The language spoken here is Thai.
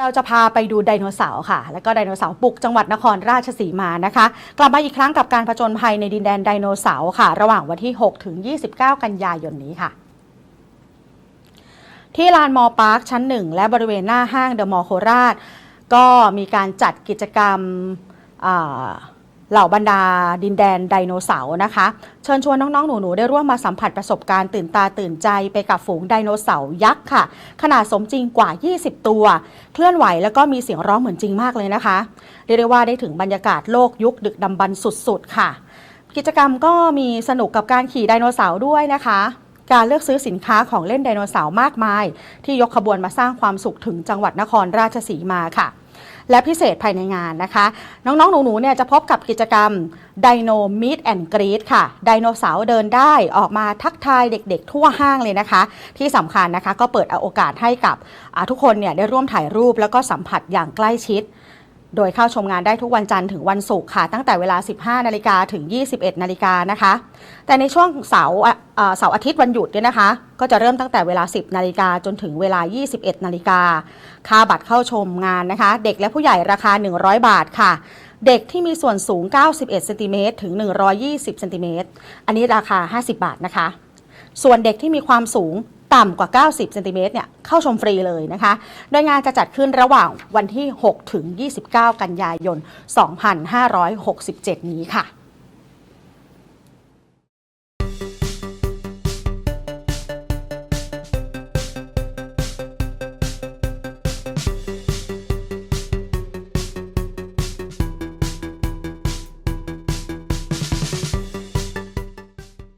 เราจะพาไปดูไดโนเสาร์ค่ะ แล้วก็ไดโนเสาร์ปุกจังหวัดนครราชสีมานะคะ กลับมาอีกครั้งกับการผจญภัยในดินแดนไดโนเสาร์ค่ะ ระหว่างวันที่ 6 ถึง 29 กันยายนนี้ค่ะ ที่ลานมอปาร์คชั้น 1 และบริเวณหน้าห้างเดอะมอลล์โคราช ก็มีการจัดกิจกรรมอ่า เหล่าบรรดาดินแดนไดโนเสาร์นะคะ เชิญชวนน้อง ๆ หนู ๆ ได้ร่วมมาสัมผัสประสบการณ์ตื่นตาตื่นใจไปกับฝูงไดโนเสาร์ยักษ์ค่ะ ขนาดสมจริงกว่า 20 ตัว เคลื่อนไหวแล้วก็มีเสียงร้องเหมือนจริงมากเลยนะคะ เรียกได้ว่าได้ถึงบรรยากาศโลกยุคดึกดำบรรพ์สุด ๆ ค่ะ กิจกรรมก็มีสนุกกับการขี่ไดโนเสาร์ด้วยนะคะการเลือกซื้อสินค้าของเล่นไดโนเสาร์มากมาย ที่ยกขบวนมาสร้างความสุขถึงจังหวัดนครราชสีมาค่ะ และพิเศษภายในงานนะคะ น้องๆ หนูๆ เนี่ยจะพบกับกิจกรรมไดโนมิดแอนด์กรีดค่ะ ไดโนเสาร์เดินได้ออกมาทักทายเด็กๆ ทั่วห้างเลยนะคะ ที่สำคัญนะคะก็เปิดโอกาสให้กับทุกคนเนี่ยได้ร่วมถ่ายรูปแล้วก็สัมผัสอย่างใกล้ชิด โดยเข้าชมงานได้ทุกวันจันทร์ถึงวันศุกร์ค่ะ ตั้งแต่เวลา 15 นาฬิกาถึง 21 นาฬิกานะคะ แต่ในช่วงเสาร์เอ่อเสาร์อาทิตย์วันหยุดเนี่ยนะคะ ก็จะเริ่มตั้งแต่เวลา 10 นาฬิกาจนถึงเวลา 21 นาฬิกาค่าบัตรเข้าชมงานนะคะ เด็กและผู้ใหญ่ราคา 100 บาทค่ะ เด็กที่มีส่วนสูง 91 เซนติเมตรถึง 120 เซนติเมตรอันนี้ราคา 50 บาทนะคะ ส่วนเด็กที่มีความสูง ต่ำกว่า 90เซนติเมตรเนี่ยเข้าชมฟรีเลยนะคะ โดยงานจะจัดขึ้นระหว่างวันที่ 6 ถึง 29 กันยายน 2567 นี้ค่ะ